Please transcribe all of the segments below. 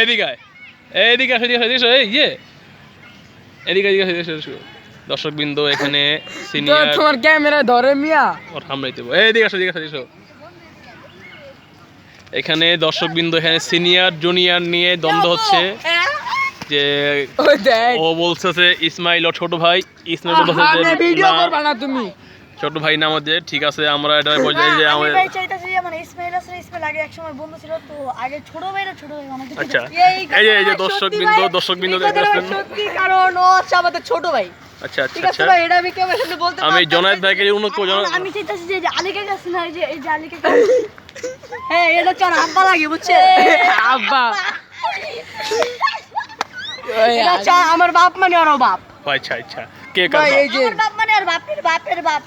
এদিকে। এদিকে আসো, এদিকে আসো, এদিকে এই ইয়ে। এদিকে এদিকে আসো, এদিকে আসো, এদিকে আসো। এখানে সিনিয়র তোমার ক্যামেরা ধরে মিয়া। ওর দেবো। এদিকে আসো, এদিকে আসো। এখানে দর্শকবৃন্দ এখানে সিনিয়র জুনিয়র নিয়ে দ্বন্দ্ব হচ্ছে। যে ও বলছে ইসমাইল ও ছোট ভাই। ইসমাইল বলছে আরে ভিডিও করবা না, তুমি। ছোট ভাই না আমাদের ঠিক আছে আমরা এটা বোঝাই যে আমি আমাদের ভাই চাইতাছি যে মানে ইসমাইল আসলে ইসমাইল আগে একসময় বন্ধু ছিল তো আগে ছোট ভাইরা ছোট ভাই অনেক আচ্ছা। এই যে এই যে দর্শকবৃন্দ দর্শকবৃন্দ দেখতে পাচ্ছেন সত্যি কারণ ও হচ্ছে আমাদের ছোট ভাই। আচ্ছা আচ্ছা আচ্ছা। ভাই এটা আমি কেমন বলতে আমি ভাইকে অনুরোধ করব আমি- চাইতাছি যে আলিকা গাছ না এই যে এই যে আলিকা গাছ। হ্যাঁ এটা চার আব্বা লাগে বুঝছে? আব্বা। এটা চা আমার বাপ মানে ওর বাপ। আচ্ছা আচ্ছা। কে কার বাপ? আমার বাপ মানে আর বাপের বাপের বাপ।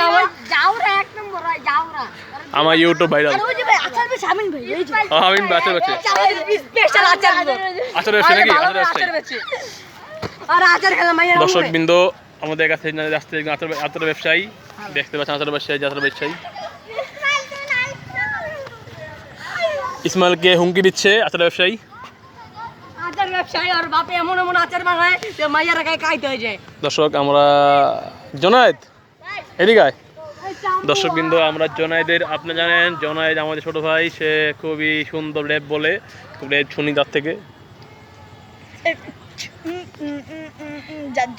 আমার যাওরা এক নম্বর যাওরা আমার ইউটিউব ভাইরাল আচার আমিন বাচ্চা বাচ্চা স্পেশাল আচার আচার নাকি? আচার বেচে। আর আচার খেলা দর্শক বৃন্দ আমাদের কাছে আসতে আচার আচার ব্যবসায়ী। দেখতে পাচ্ছেন আচার ব্যবসায়ী আচার ব্যবসায়ী। ইসমাইলকে হুমকি দিচ্ছে আচার ব্যবসায়ী। আচার ব্যবসায়ী আর বাপে এমন এমন আচার বানায় যে মাইয়ারা গায়ে কাইতে হয়ে যায়। দর্শক আমরা জনায়েদ এদিকে। দর্শকবৃন্দ আমরা জনায়েদের আপনি জানেন জনায়েদ আমাদের ছোট ভাই সে খুবই সুন্দর র্যাপ বলে খুব র্যাপ শুনি তার থেকে।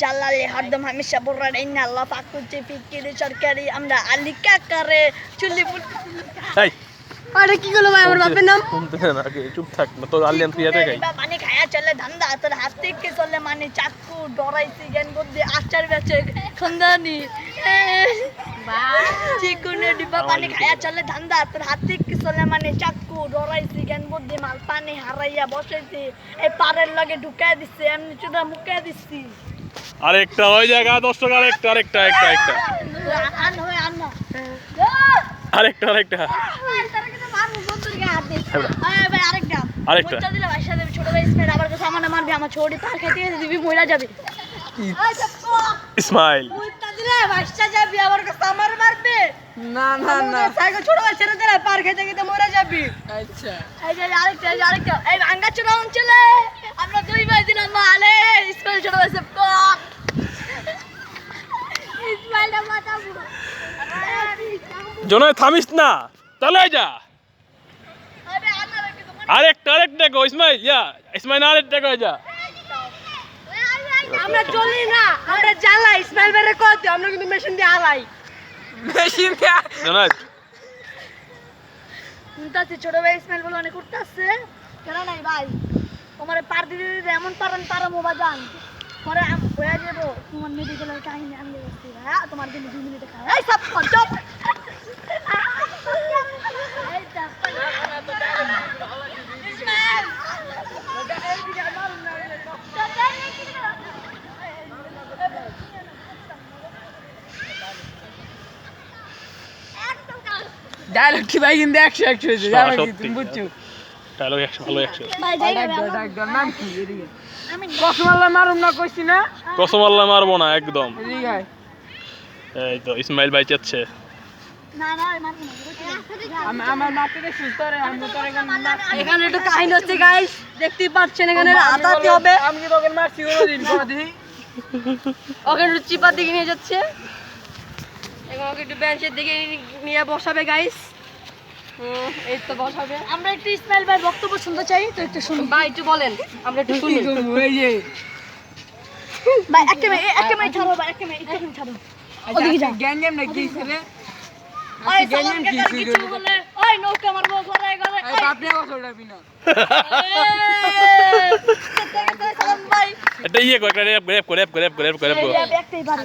জালালে হরদম হামেশা বড়রা ইন্না আল্লাহ পাক করছে সরকারি আমরা আলী কাকারে চুলি এই। আরে কি করল ভাই আমার বাপের নাম? শুনতে না চুপ থাক না তোর আলিয়ান তুই এতে চলে ধান্দা তোর হাত থেকে চলে মানে? চাকু ডরাইছি জ্ঞান বুদ্ধি আচার বেচে খন্দানি চিকুনে ডিব্বা পানি খায়া চলে ধান্দা তোর হাত থেকে চলে মানে? চাকু ডরাইছি জ্ঞান বুদ্ধি মাল পানি হারাইয়া বসাইছি এই পারের লগে ঢুকাই দিচ্ছে এমনি চুদা মুকাই দিচ্ছি আরেকটা ওই জায়গা দর্শক আরেকটা আরেকটা আরেকটা হয় আন না। আরেকটা আরেকটা। আরেকটা। আরেকটা। ইসমাইল না না না সাইকেল ছোট ভাই ছেড়ে দিলে পার খাইতে খেতে মরে যাবি। আচ্ছা। এই যে আরেকটা আরেকটা। এই আঙ্গা ছোট অঞ্চলে? আমরা দুই ভাই দিলাম মালে। স্মেল ছোট ভাই সব ইসমাইলটা মাথাবো থামিস না। চলে যা। আরেকটা গো ইসমাইল ইয়া ইসমাইল আরেকটা গো যা। আমরা চলি না আমরা জ্বালাই ইসমাইল বেরে কত আমরা কিন্তু মেশিন দিয়ে আলাই মেশিন দিয়া জনায়েদ শুনতাছি ছোট ভাই ইসমাইল বলে অনেক উঠতেছে। কেন নাই ভাই? তোমার পার দিতে দিতে এমন পারেন পারো মোবা যান। পরে হয়ে যাব তোমার মেডিকেলের কাহিনী আমি হ্যাঁ? তোমার কিন্তু দুই মিনিটে খাওয়া এই সব চুপ। ডায়লগ কি ভাই? কিন্তু একশো একশো হয়েছে। হ্যাঁ, তুমি বুঝছ? ডায়লগ একশো ভালো একশো। নাম কি? এদিকে। কসম আল্লাহ মারুম না কইছি না? কসম আল্লাহ মারবো না একদম। এই তো ইসমাইল ভাই চাচ্ছে। এখন মারছি। এখানে একটু কাহিনী হচ্ছে গাইস দেখতেই পাচ্ছেন এখানে আমি হবে। আমি কি তোকে মারছি কোনোদিন? কোনোদিন ওখানে একটু চিপার দিকে নিয়ে যাচ্ছে। এখন ওকে একটু বেঞ্চের দিকে নিয়ে বসাবে গাইস এই তো বসাবে। আমরা একটু ইসমাইল ভাই বক্তব্য শুনতে চাই তো একটু শুনুন। ভাই একটু বলেন আমরা একটু শুনি। কি করব, এই যে। ভাই একটা মিনিট একটা মিনিট ছাড়ো ভাই একটা মিনিট একটা মিনিট ছাড়ো ওদিকে যাও। গ্যাং গ্যাম নাকি রে ওই সালাম গ্যাম কিছু বলে ওই নৌকা মারবো ঘরে ঘরে এই বাপরে কথা উঠাবি না। এটা ইয়ে কো একটা র্যাপ র্যাপ করে র্যাপ র্যাপ র্যাপ করে এই যে একটাই পারে